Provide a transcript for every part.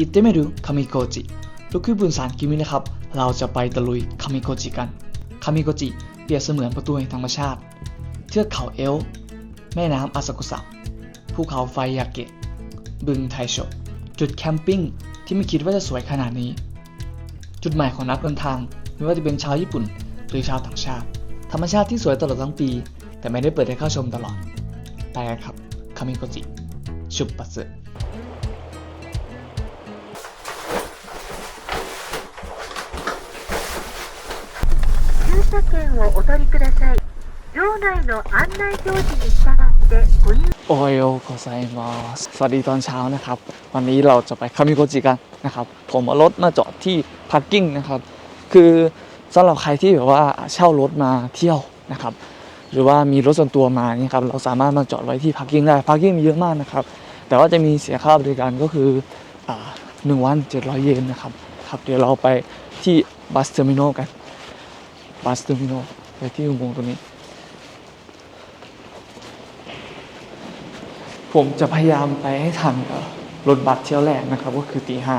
อิเตเมรุคามิโกจิลูกคือบุญสารกิมินะครับ เราจะไปตะลุยคามิโกจิกันคามิโกจิเปรียบเสมือนประตูแห่งธรรมชาติ เทือกเขาเอล แม่น้ำอาซากุสะภูเขาไฟยาเกะ บึงไทโชจุดแคมปิ้งที่ไม่คิดว่าจะสวยขนาดนี้ จุดหมายของนักเดินทาง ไม่ว่าจะเป็นชาวญี่ปุ่น หรือชาวต่างชาติ ธรรมชาติที่สวยตลอดทั้งปี แต่ไม่ได้เปิดให้เข้าชมตลอดไปกันครับคามิโกจิชุบปัสสึ 車券をお取りください場内の案内表示に従ってご入 โอโยโกไซมาสสวัสดีตอนเช้านะครับ วันนี้เราจะไปคามิโกจิกันนะครับ ผมเอารถมาจอดที่พาร์กิ้งนะครับ คือสำหรับใครที่แบบว่าเช่ารถมาเที่ยวนะครับ หรือว่ามีรถส่วนตัวมาเนี่ยครับ เราสามารถมาจอดไว้ที่พาร์กิ้งได้ พาร์กิ้งมีเยอะมากนะครับ แต่ว่าจะมีเสียค่าบริการก็คืออ่าหนึ่งวัน 700 เยนนะครับ ครับ เดี๋ยวเราไปที่บัสเทอร์มินอลกัน บัสเทอร์มินไปที่อุโมงค์ตรงนี้ ผมจะพยายามไปให้ทันรถบัสเที่ยวแรกนะครับ ก็คือตีห้า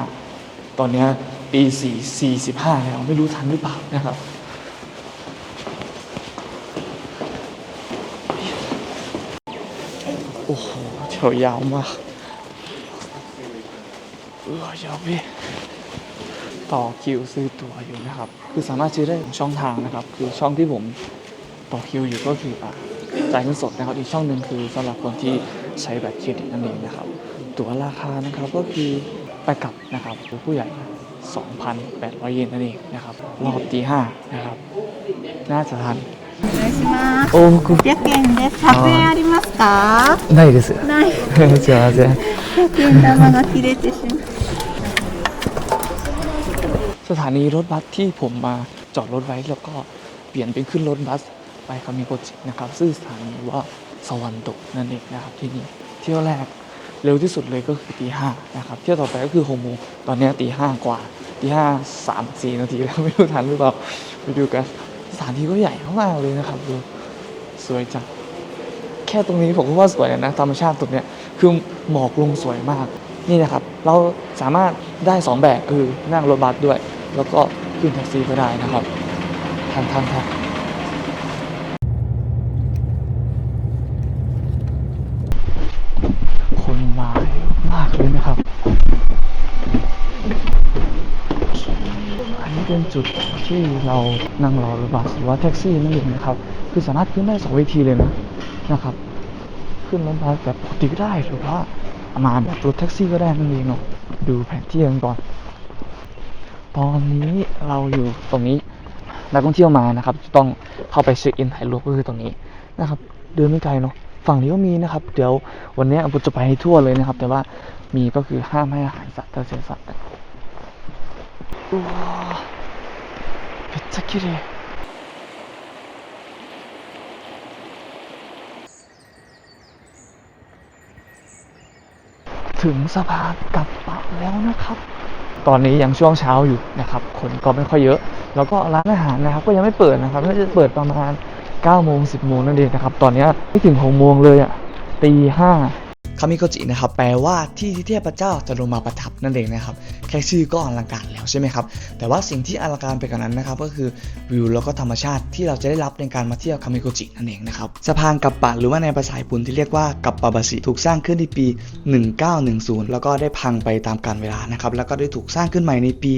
ตอนนี้ยตีสี่สี่สิบห้าแล้วไม่รู้ทันหรือเปล่านะครับโอ้โหแถวยาวมากเออยาวพี่ ต่อคิวซื้อตั๋วอยู่นะครับ คือสามารถซื้อได้สองช่องทางนะครับ คือช่องที่ผมต่อคิวอยู่ก็คืออ่ะจ่ายเงินสดนะครับ อีกช่องหนึ่งคือสำหรับคนที่ใช้บัตรเครดิตนั่นเองนะครับ ตั๋วราคานะครับก็คือไปกลับนะครับผู้ใหญ่ 2,800 เยนนั่นเองนะครับ รอบตีห้านะครับ น่าจะทัน お願いしま โอ้คุณ す100円です100円ありますかないですない すいません100円玉が切れてしまう สถานีรถบัสที่ผมมาจอดรถไว้แล้วก็เปลี่ยนเป็นขึ้นรถบัสไปคามิโกจินะครับซึ่งสถานีว่าสวรรค์ตกนั่นเองนะครับที่นี่เที่ยวแรกเร็วที่สุดเลยก็คือตีห้านะครับเที่ยวต่อไปก็คือหกโมงตอนนี้ตีห้ากว่าตีห้าสามสี่นาทีแล้วไม่รู้ทันหรือเปล่าไปดูกันสถานที่ก็ใหญ่มากเลยนะครับดูสวยจังแค่ตรงนี้ผมก็ว่าสวยนะธรรมชาติตรงเนี้ยคือหมอกลงสวยมากนี่นะครับ เราสามารถได้สองแบบคือนั่งรถบัสด้วย แล้วก็ขึ้นแท็กซี่ก็ได้นะครับทันทันทันคนมาเยอะมากเลยนะครับ อันนี้เป็นจุดที่เรานั่งรอรถบัสหรือว่าแท็กซี่นั่นเองนะครับ คือสามารถขึ้นได้สองเวทีเลยนะนะครับ ขึ้นรถบัสแบบปกติก็ได้หรือว่ามาแบบรถแท็กซี่ก็ได้นั่นเองเนาะดูแผนที่กันก่อน ตอนนี้เราอยู่ตรงนี้นักท่องเที่ยวมานะครับจะต้องเข้าไปเช็คอินถ่ายรูปก็คือตรงนี้นะครับ เดินไม่ไกลเนาะฝั่งนี้ก็มีนะครับ เดี๋ยววันนี้ผมจะไปให้ทั่วเลยนะครับ แต่ว่ามีก็คือห้ามให้อาหารสัตว์ถ้าเสียสัตว์นะว้าวめっちゃ綺麗ถึงสะพานกับปะแล้วนะครับ ตอนนี้ยังช่วงเช้าอยู่นะครับ คนก็ไม่ค่อยเยอะ แล้วก็ร้านอาหารนะครับ ก็ยังไม่เปิดนะครับน่าจะเปิดประมาณ9โมง10โมงนั่นเองนะครับ ตอนนี้ไม่ถึง6โมงเลยอะตีห้าคามิโกจินะครับ แปลว่าที่ที่เทพเจ้าจะลงมาประทับนั่นเองนะครับ แค่ชื่อก็อลังการแล้วใช่ไหมครับ แต่ว่าสิ่งที่อลังการไปกว่านั้นนะครับ ก็คือวิวแล้วก็ธรรมชาติที่เราจะได้รับในการมาเที่ยวคามิโกจินั่นเองนะครับสะพานกัปปะหรือว่าในภาษาญี่ปุ่นที่เรียกว่ากัปปะบาชิถูกสร้างขึ้นในปี 1910 แล้วก็ได้พังไปตามกาลเวลานะครับแล้วก็ได้ถูกสร้างขึ้นใหม่ในปี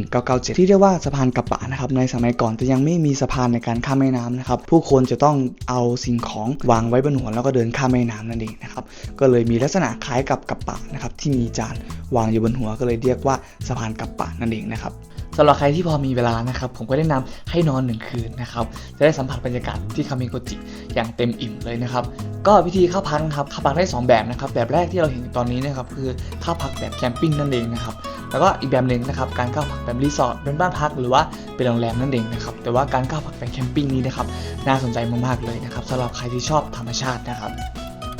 1997 ที่เรียกว่าสะพานกัปปะนะครับในสมัยก่อนจะยังไม่มีสะพานในการข้ามแม่น้ำนะครับผู้คนจะต้องเอาสิ่งของวางไว้บนหัวแล้วก็เดินข้ามแม่น้ำนั่นเองนะครับก็เลยมีลักษณะคล้ายกับกัปปะนะครับที่มีจานวางอยู่บนหัวก็เลยเรียกว่าสะพานกัปปะนั่นเองนะครับสำหรับใครที่พอมีเวลานะครับผมก็แนะนำให้นอนหนึ่งคืนนะครับจะได้สัมผัสบรรยากาศที่คามิโกจิอย่างเต็มอิ่มเลยนะครับก็วิธีเข้าพักครับเข้าพักได้ 2 แบบนะครับแบบแรกที่เราเห็นตอนนี้นะครับคือเข้าพักแบบแคมปิ้งนั่นเองนะครับแล้วก็อีกแบบหนึ่งนะครับการเข้าพักแบบรีสอร์ทเป็นบ้านพักหรือว่าเป็นโรงแรมนั่นเองนะครับแต่ว่าการเข้าพักแบบแคมปิ้งนี้นะครับน่าสนใจมากๆเลยนะครับสำหรับใครที่ชอบธรรมชาตินะครับ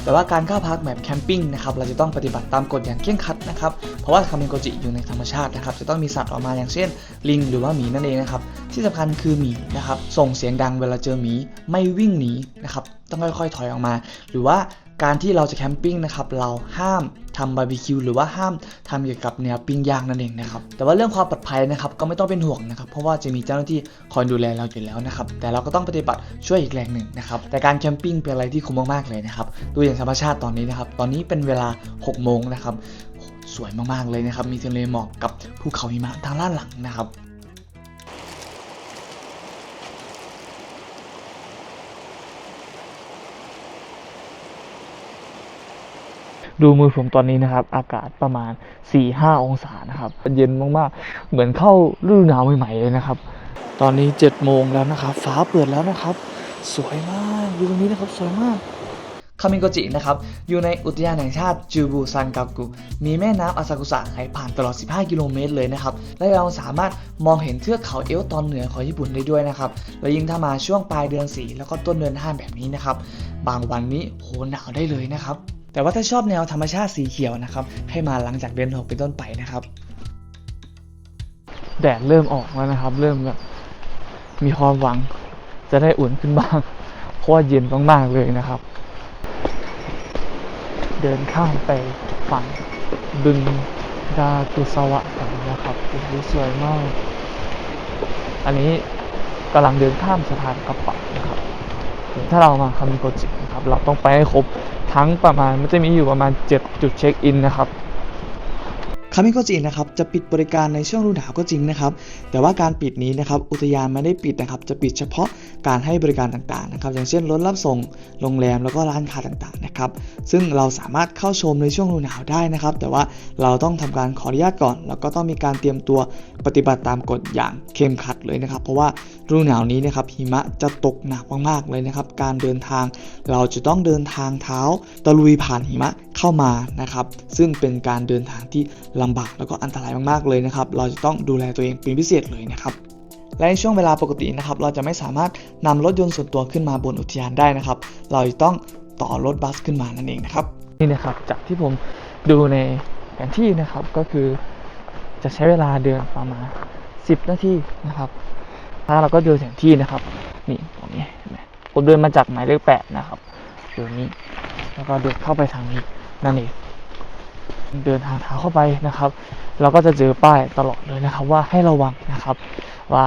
แต่ว่าการเข้าพักแบบแคมปิ้งนะครับเราจะต้องปฏิบัติตามกฎอย่างเคร่งครัดนะครับเพราะว่าคามิโกจิอยู่ในธรรมชาตินะครับจะต้องมีสัตว์ออกมาอย่างเช่น ลิงหรือว่าหมีนั่นเองนะครับที่สำคัญคือหมีนะครับส่งเสียงดังเวลาเจอหมีไม่วิ่งหนีนะครับต้องค่อยๆ ถอยออกมา หรือว่า การที่เราจะแคมปิ้งนะครับเราห้ามทำบาร์บีคิวหรือว่าห้ามทำเกี่ยวกับแนวปิ้งย่างนั่นเองนะครับแต่ว่าเรื่องความปลอดภัยนะครับก็ไม่ต้องเป็นห่วงนะครับเพราะว่าจะมีเจ้าหน้าที่คอยดูแลเราอยู่แล้วนะครับแต่เราก็ต้องปฏิบัติช่วยอีกแรงหนึ่งนะครับแต่การแคมปิ้งเป็นอะไรที่คุ้มมากๆเลยนะครับดูอย่างธรรมชาติตอนนี้นะครับตอนนี้เป็นเวลา6โมงนะครับสวยมากๆเลยนะครับมีทะเลหมอกกับภูเขาหิมะทางด้านหลังนะครับ ดูมือผมตอนนี้นะครับ อากาศประมาณ 4-5 องศานะครับ เย็นมากๆ เหมือนเข้าฤดูหนาวใหม่ๆเลยนะครับ ตอนนี้7โมงแล้วนะครับ ฟ้าเปิดแล้วนะครับ สวยมากดูตรงนี้นะครับสวยมากคามิโกจินะครับ อยู่ในอุทยานแห่งชาติจูบูซันกากุ มีแม่น้ำอาซากุสะไหลผ่านตลอด 15 กิโลเมตรเลยนะครับ และเราสามารถมองเห็นเทือกเขาเอลตอนเหนือของญี่ปุ่นได้ด้วยนะครับ และยิ่งถ้ามาช่วงปลายเดือน 4 แล้วก็ต้นเดือน 5 แบบนี้นะครับ บางวันนี้โหหนาวได้เลยนะครับ แต่ว่าถ้าชอบแนวธรรมชาติสีเขียวนะครับ ให้มาหลังจากเดือน6เป็นต้นไปนะครับ แดดเริ่มออกแล้วนะครับ เริ่มแบบมีความหวังจะได้อุ่นขึ้นบ้าง เพราะว่าเย็นมากๆเลยนะครับ เดินข้ามไปฝั่งบึงดากุสวะกันนะครับโอ้โหสวยมาก อันนี้กำลังเดินข้ามสะพานกระปะนะครับ ถ้าเรามาคามิโกจินะครับ เราต้องไปให้ครบ ทั้งประมาณมันจะมีอยู่ประมาณ 7 จุดเช็คอินนะครับคามิโกจินะครับจะปิดบริการในช่วงฤดูหนาวก็จริงนะครับ แต่ว่าการปิดนี้นะครับอุทยานไม่ได้ปิดนะครับ จะปิดเฉพาะ การให้บริการต่างๆนะครับอย่างเช่นรถรับส่งโรงแรมแล้วก็ร้านค้าต่างๆนะครับซึ่งเราสามารถเข้าชมในช่วงฤดูหนาวได้นะครับ แต่ว่าเราต้องทำการขออนุญาตก่อน แล้วก็ต้องมีการเตรียมตัวปฏิบัติตามกฎอย่างเข้มขัดเลยนะครับ เพราะว่าฤดูหนาวนี้นะครับหิมะจะตกหนักมากๆเลยนะครับ การเดินทางเราจะต้องเดินทางเท้าตะลุยผ่านหิมะเข้ามานะครับ ซึ่งเป็นการเดินทางที่ลำบากแล้วก็อันตรายมากๆเลยนะครับ เราจะต้องดูแลตัวเองเป็นพิเศษเลยนะครับ และในช่วงเวลาปกตินะครับ เราจะไม่สามารถนำรถยนต์ส่วนตัวขึ้นมาบนอุทยานได้นะครับ เราจะต้องต่อรถบัสขึ้นมานั่นเองนะครับนี่นะครับ จากที่ผมดูในแผนที่นะครับก็คือจะใช้เวลาเดินประมาณ 10 นาทีนะครับถ้าเราก็เดูแผนที่นะครับ นี่ตรงนี้เห็นไหมผมเดินมาจากหมายเลขแปดนะครับอยู่นี้ แล้วก็เดินเข้าไปทางนี้นั่นเองเดินทางเท้าเข้าไปนะครับ เราก็จะเจอป้ายตลอดเลยนะครับ ว่าให้ระวังนะครับ ว่า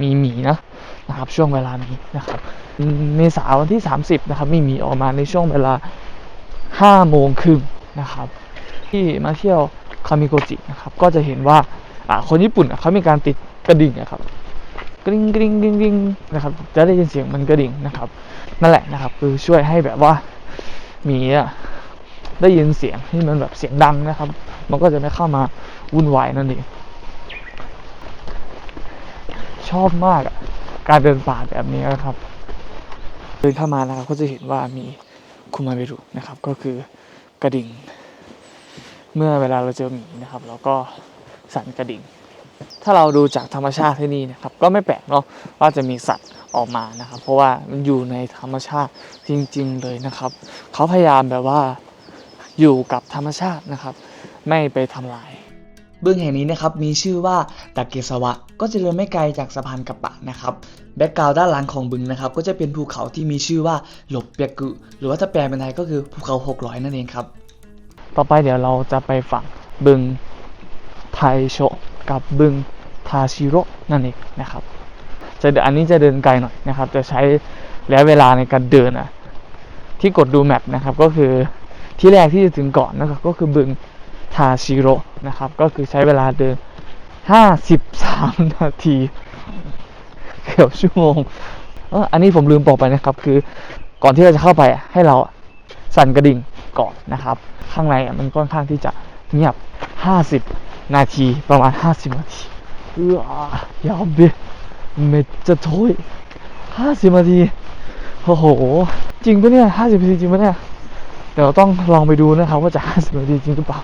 มีหมีนะนะครับช่วงเวลานี้นะครับเมษาวันที่ 30นะครับมีหมีออกมาในช่วงเวลา5โมงครึ่งนะครับ ที่มาเที่ยวคามิโกจินะครับก็จะเห็นว่าคนญี่ปุ่นเขามีการติดกระดิ่งนะครับกริ๊งกริ๊งกริ๊งกริ๊งนะครับจะได้ยินเสียงมันกระดิ่งนะครับ นั่นแหละนะครับคือช่วยให้แบบว่าหมีอะได้ยินเสียงที่มันแบบเสียงดังนะครับ มันก็จะไม่เข้ามาวุ่นวายนั่นเอง ชอบมากการเดินป่าแบบนี้นะครับเดินเข้ามานะครับก็จะเห็นว่ามีคุมาเบรุนะครับ ก็คือกระดิ่ง เมื่อเวลาเราเจอหมีนะครับ เราก็สั่นกระดิ่ง ถ้าเราดูจากธรรมชาติที่นี่นะครับ ก็ไม่แปลกเนาะว่าจะมีสัตว์ออกมานะครับ เพราะว่ามันอยู่ในธรรมชาติจริง ๆ เลยนะครับ เขาพยายามแบบว่าอยู่กับธรรมชาตินะครับ ไม่ไปทำลาย บึงแห่งนี้นะครับมีชื่อว่าตะเกสวะ ก็จะเดินไม่ไกลจากสะพานกัปปะนะครับแบ็กกราวด้านหลังของบึงนะครับก็จะเป็นภูเขาที่มีชื่อว่าหลบเปียกุ หรือว่าถ้าแปลเป็นไทยก็คือภูเขาหกร้อยนั่นเองครับ ต่อไปเดี๋ยวเราจะไปฝั่งบึงไทโชกับบึงทาชิโร่นั่นเองนะครับจะอันนี้จะเดินไกลหน่อยนะครับ จะใช้ระยะเวลาในการเดินอะที่กดดูแมปนะครับก็คือที่แรกที่จะถึงก่อนนะครับก็คือบึง ทาชิโร่นะครับ ก็คือใช้เวลาเดิน 53 นาที เกือบชั่วโมงอันนี้ผมลืมบอกไปนะครับ คือก่อนที่เราจะเข้าไปให้เราสั่นกระดิ่งก่อนนะครับ ข้างในมันค่อนข้างที่จะเงียบ 50 นาทีประมาณ 50 นาทีเออยาวเบเมจะโถย50 นาทีโอ้โห จริงปะเนี่ย 50 นาทีจริงปะเนี่ย เดี๋ยวต้องลองไปดูนะครับว่าจะ 50 นาทีจริงหรือเปล่า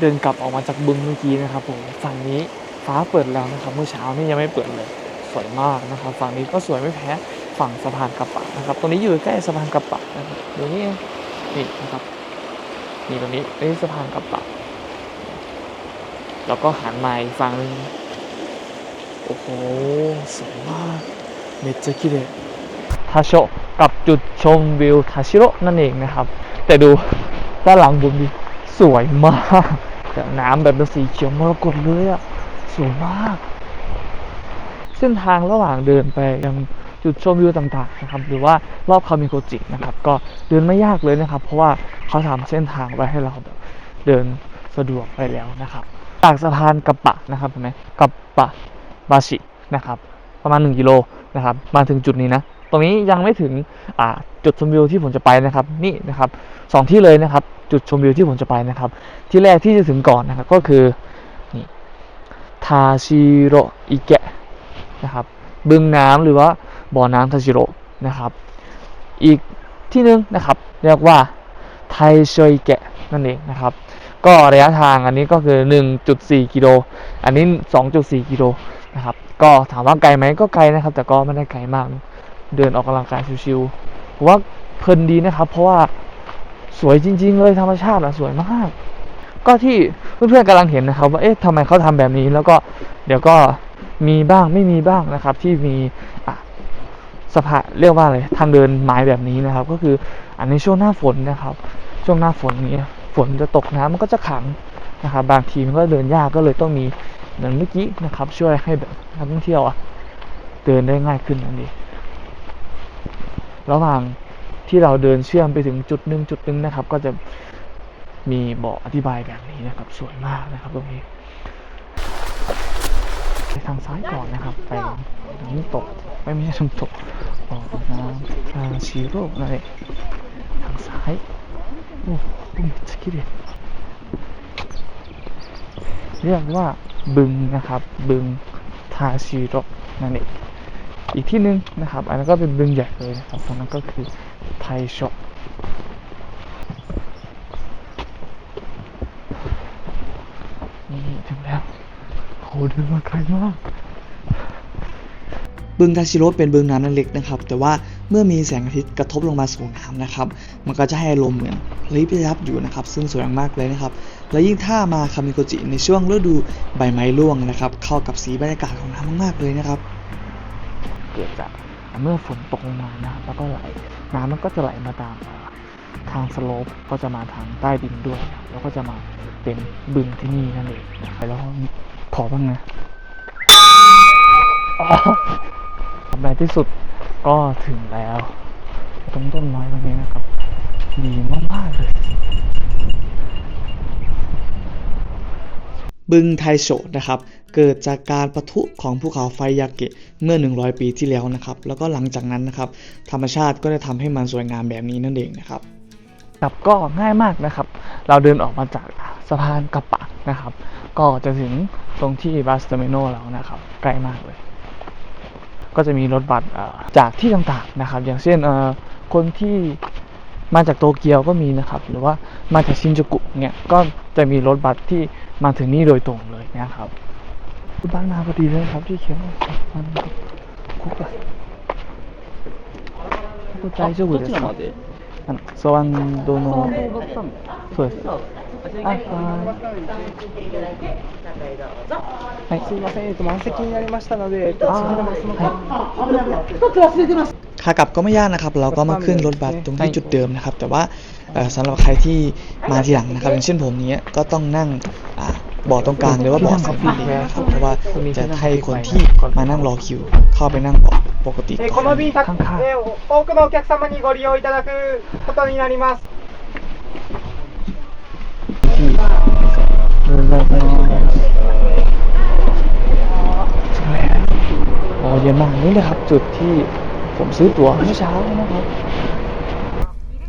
เดินกลับออกมาจากบึงเมื่อกี้นะครับผมฝั่งนี้ฟ้าเปิดแล้วนะครับเมื่อเช้านี่ยังไม่เปิดเลยสวยมากนะครับฝั่งนี้ก็สวยไม่แพ้ฝั่งสะพานกระปะนะครับตรงนี้อยู่ใกล้สะพานกระปะนะครับตรงนี้นี่นะครับนี่ตรงนี้นี่สะพานกระปะแล้วก็หันมาฝั่งนึงโอ้โหสวยมากเมจิกิเดะทาโชกับจุดชมวิวทาชิโร่นั่นเองนะครับ แต่ดูด้านหลังบุมดีสวยมาก แต่น้ำแบบเป็นสีเขียวมรกตเลยอะสวยมาก เส้นทางระหว่างเดินไปยังจุดชมวิวต่างๆนะครับ หรือว่ารอบคามิโกจินะครับ ก็เดินไม่ยากเลยนะครับ เพราะว่าเขาทำเส้นทางไว้ให้เราเดินสะดวกไปแล้วนะครับ จากสะพานกัปปะนะครับเห็นไหมกัปปะบาชินะครับ ประมาณ 1 กิโลนะครับ มาถึงจุดนี้นะ ตรงนี้ยังไม่ถึงจุดชมวิวที่ผมจะไปนะครับ นี่นะครับสองที่เลยนะครับ จุดชมวิวที่ผมจะไปนะครับ ที่แรกที่จะถึงก่อนนะครับ ก็คือนี่ทาชิโรอิเกะนะครับ บึงน้ำหรือว่าบ่อน้ำทาชิโรนะครับ อีกที่หนึงนะครับ เรียกว่าไทโชยเกะนั่นเองนะครับก็ระยะทางอันนี้ก็คือ 1.4 กิโล อันนี้ 2.4 กิโลนะครับ ก็ถามว่าไกลไหมก็ไกลนะครับ แต่ก็ไม่ได้ไกลมาก เดินออกกำลังกายชิวๆว่าเพลินดีนะครับ เพราะว่าสวยจริง ๆ เลยธรรมชาติอะสวยมาก ก็ที่เพื่อนๆกำลังเห็นนะครับ ว่าเอ๊ะทำไมเขาทำแบบนี้ แล้วก็เดี๋ยวก็มีบ้างไม่มีบ้างนะครับ ที่มีอะสะพานเรียกว่าอะไรทางเดินไม้แบบนี้นะครับ ก็คืออันในช่วงหน้าฝนนะครับ ช่วงหน้าฝนนี้ฝนจะตกน้ำมันก็จะขังนะครับ บางทีมันก็เดินยากก็เลยต้องมีเหมือนเมื่อกี้นะครับ ช่วยให้แบบนักท่องเที่ยวอะเดินได้ง่ายขึ้นนั่นเอง ระหว่างที่เราเดินเชื่อมไปถึงจุดหนึ่งจุดหนึ่งนะครับ ก็จะมีบอกอธิบายแบบนี้นะครับ สวยมากนะครับตรงนี้ไปทางซ้ายก่อนนะครับ ไปน้ำตกไม่ม่ใช่น้ำตกออกน้ำทางชีโร่อะไรทางซ้ายโอ้โหสกิดเรียกว่าบึงนะครับ บึงทาชีโร่นั่นเอง อีกที่หนึ่งนะครับ อันนั้นก็เป็นบึงใหญ่เลยนะครับตรงนั้นก็คือไทโชะนี่ถึงแล้วโหเดินมาไกลมากบึงทาชิโร่เป็นบึงน้ำเล็กนะครับ แต่ว่าเมื่อมีแสงอาทิตย์กระทบลงมาสู่น้ำนะครับ มันก็จะให้อารมเหมือนลิบยับอยู่นะครับ ซึ่งสวยมากเลยนะครับ และยิ่งถ้ามาคามิโกจิในช่วงฤดูใบไม้ร่วงนะครับ เข้ากับสีบรรยากาศของน้ำมากๆเลยนะครับ เกิดจากเมื่อฝนตกลงมานะแล้วก็ไหลน้ำมันก็จะไหลมาตามทางสโลปก็จะมาทางใต้ดินด้วย แล้วก็จะมาเป็นบึงที่นี่นั่นเองนะครับแล้วขอบ้างนะอ๋อในที่สุดก็ถึงแล้วตรงต้นไม้ตรงนี้นะครับ ดีมากๆเลย บึงไทโชะนะครับ เกิดจากการปะทุของภูเขาไฟยาเกะเมื่อ 100 ปีที่แล้วนะครับ แล้วก็หลังจากนั้นนะครับ ธรรมชาติก็ได้ทำให้มันสวยงามแบบนี้นั่นเองนะครับครับก็ง่ายมากนะครับ เราเดินออกมาจากสะพานกระปะนะครับ ก็จะถึงตรงที่บาสเตอร์เมโนแล้วนะครับ ใกล้มากเลย ก็จะมีรถบัสจากที่ต่างๆนะครับ อย่างเช่นคนที่มาจากโตเกียวก็มีนะครับ หรือว่ามาจากชินจูกุเนี่ยก็จะมีรถบัสที่มาถึงนี่โดยตรงเลยนะครับ รถบัสมาพอดีเลยครับที่เขียนว่ามันคุกอะคุกใจเจ้าบุตรですかあのソワンドのそうですあはいはいすいません、えっと、満席になりましたので、えっと、あーそれでもそのはい ขากลับก็ไม่ยากนะครับ เราก็มาขึ้นรถบัสตรงที่จุดเดิมนะครับ แต่ว่าเอ่อสำหรับใครที่มาทีหลังนะครับ อย่างเช่นผมเนี้ยก็ต้องนั่ง อ่าเบาะตรงกลางหรือว่าเบาะสปีดนะครับเพราะว่าจะให้คนที่มานั่งรอคิว เข้าไปนั่งเบาะปกติ えー ก่ こ อน の便先、カンカンえー多くのお客様にご利用いただくことになります。 ที่เดินเลิกนอนถึงแล้วโอ้เย็นมากนี่เลยครับ จุดที่ผมซื้อตั๋วเมื่อเช้านะครับ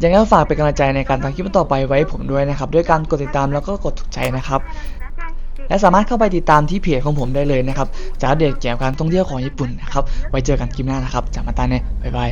ยังไงก็ฝากเป็นกำลังใจในการทำคลิปต่อไปไว้ให้ผมด้วยนะครับ ด้วยการกดติดตามแล้วก็กดถูกใจนะครับ และสามารถเข้าไปติดตามที่เพจของผมได้เลยนะครับจะอัปเดตเกี่ยวกับการท่องเที่ยวของญี่ปุ่นนะครับไว้เจอกันคลิปหน้านะครับจากมาตาเน่บ๊ายบาย